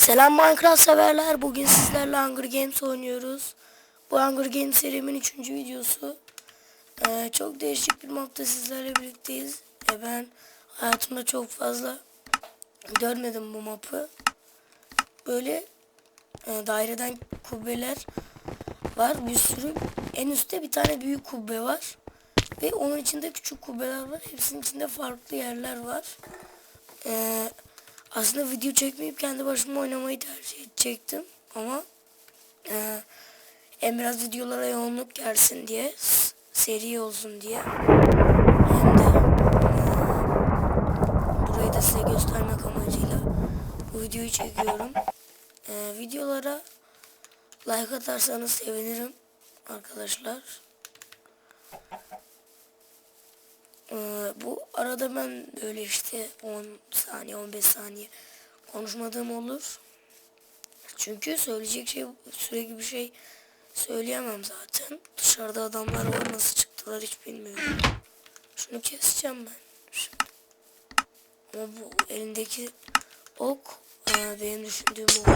Selam Minecraft severler. Bugün sizlerle Hunger Games oynuyoruz. Bu Hunger Games serimin 3. videosu. Ee, çok değişik bir modda sizlerle birlikteyiz. Ve ben hayatımda çok fazla görmedim bu mapı. Böyle e, daireden kubbeler var bir sürü. En üstte bir tane büyük kubbe var. Ve onun içinde küçük kubbeler var. Hepsinin içinde farklı yerler var. Eee aslında video çekmeyip kendi başıma oynamayı tercih edecektim ama e, hem biraz videolara yoğunluk gelsin diye seri olsun diye hem de e, burayı da size göstermek amacıyla bu videoyu çekiyorum. E, videolara like atarsanız sevinirim arkadaşlar. Ee, bu arada ben böyle işte 10 saniye 15 saniye konuşmadığım olur. Çünkü söyleyecek şey sürekli bir şey söyleyemem zaten. Dışarıda adamlar var nasıl çıktılar hiç bilmiyorum. Şunu keseceğim ben. Ama bu elindeki ok e, benim düşündüğüm ok.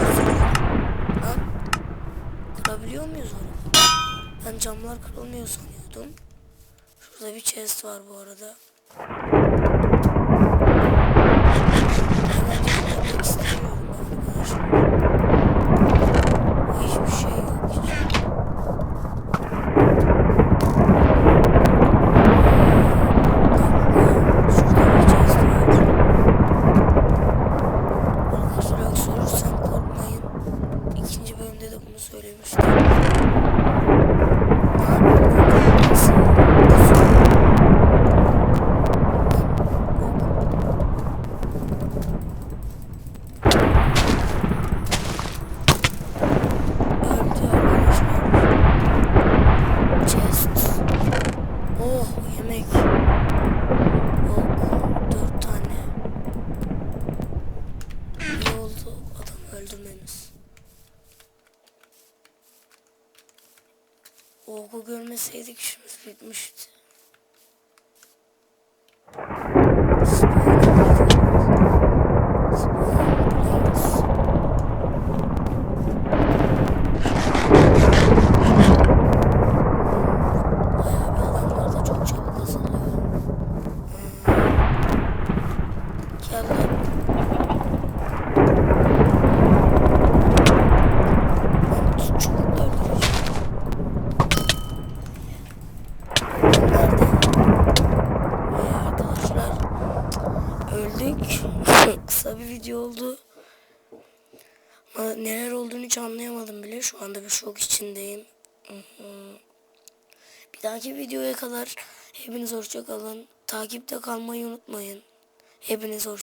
Kırabiliyor muyuz onu? Ben camlar kırılmıyor sanıyordum. Şurada bir chest var bu arada. Hemen gitmek istemiyorum arkadaşlar. Hiçbir şey yok hiç. Şurada bir chest var. Arkadaşlar öksürürsem korkmayın. İkinci bölümde de bunu söylemiştim. Ne yapayım? Nasıl? Öldü arkadaşlar. Chest. Oh yemek. Ok. Dört tane. İyi oldu adam öldürmemiz. O oku görmeseydik işimiz bitmişti. Bayağı bir adamlar da çok çabuk azalıyor. Hmm. Gel lan. Ben şu çubukla öldüreceğim. Nerede? Ee, arkadaşlar öldük. Kısa bir video oldu. Ama neler olduğunu hiç anlayamadım bile. Şu anda bir şok içindeyim. Bir dahaki videoya kadar hepiniz hoşça kalın. Takipte kalmayı unutmayın. Hepiniz hoşça